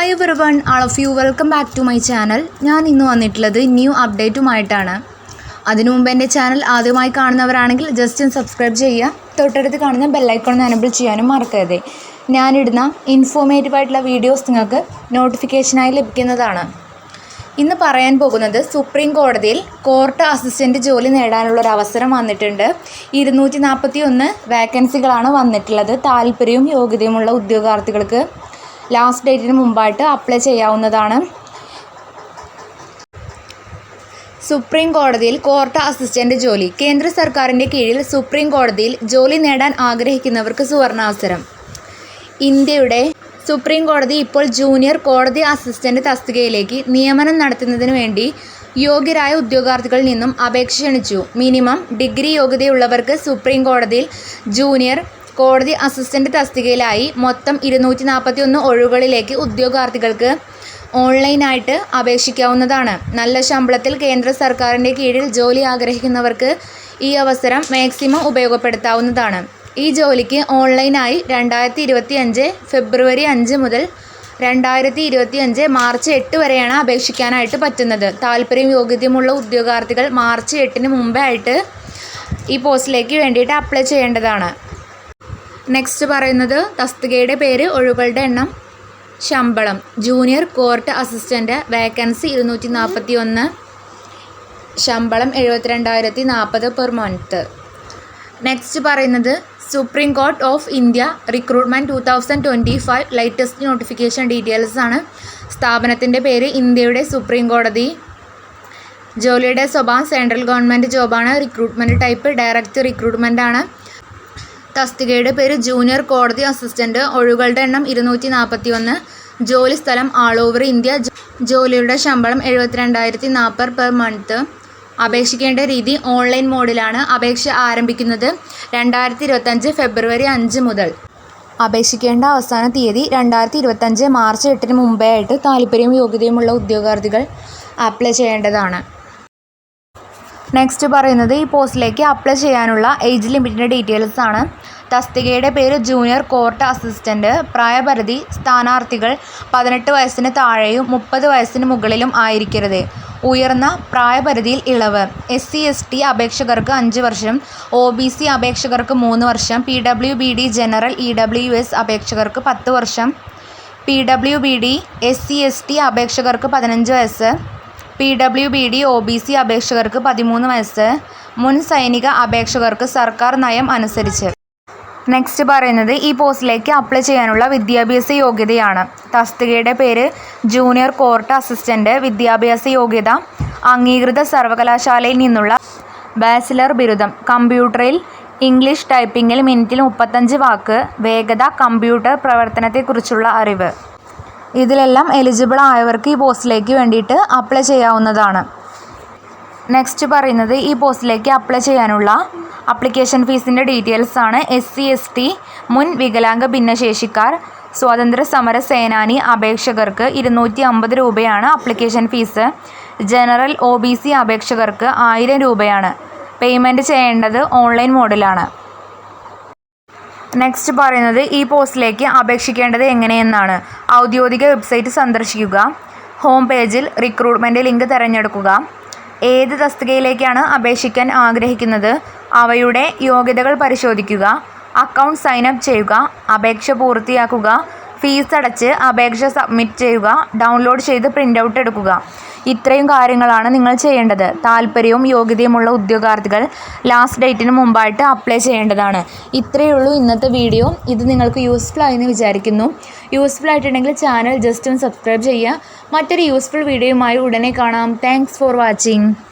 Hi everyone all of you welcome back to my channel ഞാൻ ഇന്ന് വന്നിട്ടുള്ളത് new അപ്ഡേറ്റുമായിട്ടാണ് അതിനു മുമ്പ് എന്റെ ചാനൽ ആദ്യമായി കാണുന്നവരാണെങ്കിൽ ജസ്റ്റ് ഒന്ന് സബ്സ്ക്രൈബ് ചെയ്യുക. തൊട്ടടുത്ത് കാണുന്ന ബെല്ലൈക്കൺ എനബിൾ ചെയ്യാനും മറക്കരുത്. ഞാനിടുന്ന ഇൻഫോർമേറ്റീവ് ആയിട്ടുള്ള വീഡിയോസ് നിങ്ങൾക്ക് നോട്ടിഫിക്കേഷനായി ലഭിക്കുന്നതാണ്. ഇന്ന് പറയാൻ പോകുന്നത് സുപ്രീം കോടതിയിൽ കോർട്ട് അസിസ്റ്റന്റ് ജോലി നേടാനുള്ള ഒരു അവസരം വന്നിട്ടുണ്ട്. ഇരുന്നൂറ്റി നാൽപ്പത്തി ഒന്ന് വേക്കൻസികളാണ് വന്നിട്ടുള്ളത്. താല്പര്യവും യോഗ്യതയുമുള്ള ഉദ്യോഗാർത്ഥികൾക്ക് ലാസ്റ്റ് ഡേറ്റിന് മുമ്പായിട്ട് അപ്ലൈ ചെയ്യാവുന്നതാണ്. സുപ്രീം കോടതിയിൽ കോർട്ട് അസിസ്റ്റന്റ് ജോലി. കേന്ദ്ര സർക്കാരിന്റെ കീഴിൽ സുപ്രീം കോടതിയിൽ ജോലി നേടാൻ ആഗ്രഹിക്കുന്നവർക്ക് സുവർണാവസരം. ഇന്ത്യയുടെ സുപ്രീം കോടതി ഇപ്പോൾ ജൂനിയർ കോടതി അസിസ്റ്റന്റ് തസ്തികയിലേക്ക് നിയമനം നടത്തുന്നതിന് വേണ്ടി യോഗ്യരായ ഉദ്യോഗാർത്ഥികളിൽ നിന്നും അപേക്ഷ ക്ഷണിച്ചു. മിനിമം ഡിഗ്രി യോഗ്യതയുള്ളവർക്ക് സുപ്രീം കോടതിയിൽ ജൂനിയർ കോടതി അസിസ്റ്റന്റ് തസ്തികയിലായി മൊത്തം ഇരുന്നൂറ്റി നാൽപ്പത്തി ഒന്ന് ഒഴിവുകളിലേക്ക് ഉദ്യോഗാർത്ഥികൾക്ക് ഓൺലൈനായിട്ട് അപേക്ഷിക്കാവുന്നതാണ്. നല്ല ശമ്പളത്തിൽ കേന്ദ്ര സർക്കാരിന്റെ കീഴിൽ ജോലി ആഗ്രഹിക്കുന്നവർക്ക് ഈ അവസരം മാക്സിമം ഉപയോഗപ്പെടുത്താവുന്നതാണ്. ഈ ജോലിക്ക് ഓൺലൈനായി രണ്ടായിരത്തി ഇരുപത്തി അഞ്ച് ഫെബ്രുവരി അഞ്ച് മുതൽ രണ്ടായിരത്തി ഇരുപത്തി അഞ്ച് മാർച്ച് എട്ട് വരെയാണ് അപേക്ഷിക്കാനായിട്ട് പറ്റുന്നത്. താല്പര്യം യോഗ്യതയുമുള്ള ഉദ്യോഗാർത്ഥികൾ മാർച്ച് എട്ടിന് മുമ്പേ ആയിട്ട് ഈ പോസ്റ്റിലേക്ക് വേണ്ടിയിട്ട് അപ്ലൈ ചെയ്യേണ്ടതാണ്. നെക്സ്റ്റ് പറയുന്നത് തസ്തികയുടെ പേര് ഒഴിവുകളുടെ എണ്ണം. ശമ്പളം. ജൂനിയർ കോർട്ട് അസിസ്റ്റന്റ് വേക്കൻസി ഇരുന്നൂറ്റി നാൽപ്പത്തി ഒന്ന് ശമ്പളം എഴുപത്തിരണ്ടായിരത്തി നാൽപ്പത് പെർ മന്ത് നെക്സ്റ്റ് പറയുന്നത് supreme court of India recruitment two thousand twenty five latest notification details ആണ്. സ്ഥാപനത്തിന്റെ പേര് ഇന്ത്യയുടെ സുപ്രീം കോടതി ജോലിയുടെ സ്വഭാവം സെൻട്രൽ ഗവൺമെന്റ് ജോബാണ് റിക്രൂട്ട്മെന്റ് ടൈപ്പ് ഡയറക്റ്റ് റിക്രൂട്ട്മെന്റ് ആണ്. തസ്തികയുടെ പേര് ജൂനിയർ കോടതി അസിസ്റ്റന്റ്. ഒഴിവുകളുടെ എണ്ണം ഇരുന്നൂറ്റി നാൽപ്പത്തി ഒന്ന് ജോലി സ്ഥലം ആൾ ഓവർ ഇന്ത്യ. ജോലിയുടെ ശമ്പളം എഴുപത്തിരണ്ടായിരത്തി നാൽപ്പത് പെർ മന്ത് അപേക്ഷിക്കേണ്ട രീതി ഓൺലൈൻ മോഡിലാണ് അപേക്ഷ ആരംഭിക്കുന്നത് രണ്ടായിരത്തി ഇരുപത്തഞ്ച് ഫെബ്രുവരി അഞ്ച് മുതൽ. അപേക്ഷിക്കേണ്ട അവസാന തീയതി രണ്ടായിരത്തി ഇരുപത്തഞ്ച് മാർച്ച് എട്ടിന് മുമ്പേ ആയിട്ട് താല്പര്യവും യോഗ്യതയുമുള്ള ഉദ്യോഗാർത്ഥികൾ അപ്ലൈ ചെയ്യേണ്ടതാണ്. നെക്സ്റ്റ് പറയുന്നത് ഈ പോസ്റ്റിലേക്ക് അപ്ലൈ ചെയ്യാനുള്ള ഏജ് ലിമിറ്റിന്റെ ഡീറ്റെയിൽസ് ആണ്. തസ്തികയുടെ പേര് ജൂനിയർ കോർട്ട് അസിസ്റ്റന്റ് പ്രായപരിധി സ്ഥാനാർത്ഥികൾ പതിനെട്ട് വയസ്സിന് താഴെയും മുപ്പത് വയസ്സിന് മുകളിലും ആയിരിക്കരുത്. ഉയർന്ന പ്രായപരിധിയിൽ ഇളവ്. എസ് സി എസ് ടി അപേക്ഷകർക്ക് അഞ്ച് വർഷം ഒ ബി സി അപേക്ഷകർക്ക് മൂന്ന് വർഷം P W B D general E W S അപേക്ഷകർക്ക് പത്ത് വർഷം P W B D S C S T അപേക്ഷകർക്ക് പതിനഞ്ച് വയസ്സ് P W B D O B C അപേക്ഷകർക്ക് പതിമൂന്ന് വയസ്സ് മുൻ സൈനിക അപേക്ഷകർക്ക് സർക്കാർ നയം അനുസരിച്ച്. നെക്സ്റ്റ് പറയുന്നത് ഈ പോസ്റ്റിലേക്ക് അപ്ലൈ ചെയ്യാനുള്ള വിദ്യാഭ്യാസ യോഗ്യതയാണ്. തസ്തികയുടെ പേര് ജൂനിയർ കോർട്ട് അസിസ്റ്റന്റ് വിദ്യാഭ്യാസ യോഗ്യത അംഗീകൃത സർവകലാശാലയിൽ നിന്നുള്ള ബാച്ചിലർ ബിരുദം കമ്പ്യൂട്ടറിൽ ഇംഗ്ലീഷ് ടൈപ്പിംഗിൽ മിനിറ്റിൽ മുപ്പത്തഞ്ച് വാക്ക് വേഗത കമ്പ്യൂട്ടർ പ്രവർത്തനത്തെക്കുറിച്ചുള്ള അറിവ്. ഇതിലെല്ലാം എലിജിബിൾ ആയവർക്ക് ഈ പോസ്റ്റിലേക്ക് വേണ്ടിയിട്ട് അപ്ലൈ ചെയ്യാവുന്നതാണ്. നെക്സ്റ്റ് പറയുന്നത് ഈ പോസ്റ്റിലേക്ക് അപ്ലൈ ചെയ്യാനുള്ള അപ്ലിക്കേഷൻ ഫീസിന്റെ ഡീറ്റെയിൽസ് ആണ് എസ് സി എസ് ടി മുൻ വികലാംഗ ഭിന്നശേഷിക്കാർ സ്വാതന്ത്ര്യ സമര സേനാനി അപേക്ഷകർക്ക് ഇരുന്നൂറ്റി അമ്പത് രൂപയാണ് application fees general O B C അപേക്ഷകർക്ക് ആയിരം രൂപയാണ്. പേയ്മെന്റ് ചെയ്യേണ്ടത് ഓൺലൈൻ മോഡിലാണ് നെക്സ്റ്റ് പറയുന്നത് ഈ പോസ്റ്റിലേക്ക് അപേക്ഷിക്കേണ്ടത് എങ്ങനെയെന്നാണ്. ഔദ്യോഗിക വെബ്സൈറ്റ് സന്ദർശിക്കുക. ഹോം പേജിൽ റിക്രൂട്ട്മെന്റ് ലിങ്ക് തിരഞ്ഞെടുക്കുക. ഏത് തസ്തികയിലേക്കാണ് അപേക്ഷിക്കാൻ ആഗ്രഹിക്കുന്നത്? അവയുടെ യോഗ്യതകൾ പരിശോധിക്കുക. അക്കൗണ്ട് സൈൻ അപ്പ് ചെയ്യുക. അപേക്ഷ പൂർത്തിയാക്കുക. ഫീസ് അടച്ച് അപേക്ഷ സബ്മിറ്റ് ചെയ്യുക. ഡൗൺലോഡ് ചെയ്ത് പ്രിന്റ് ഔട്ട് എടുക്കുക. ഇത്രയും കാര്യങ്ങളാണ് നിങ്ങൾ ചെയ്യേണ്ടത്. താല്പര്യവും യോഗ്യതയുമുള്ള ഉദ്യോഗാർത്ഥികൾ ലാസ്റ്റ് ഡേറ്റിന് മുമ്പായിട്ട് അപ്ലൈ ചെയ്യേണ്ടതാണ്. ഇത്രയേ ഉള്ളൂ ഇന്നത്തെ വീഡിയോ ഇത് നിങ്ങൾക്ക് യൂസ്ഫുൾ ആയെന്ന് വിചാരിക്കുന്നു. യൂസ്ഫുൾ ആയിട്ടുണ്ടെങ്കിൽ ചാനൽ ജസ്റ്റ് ഒന്ന് സബ്സ്ക്രൈബ് ചെയ്യുക. മറ്റൊരു യൂസ്ഫുൾ വീഡിയോയുമായി ഉടനെ കാണാം. Thanks for watching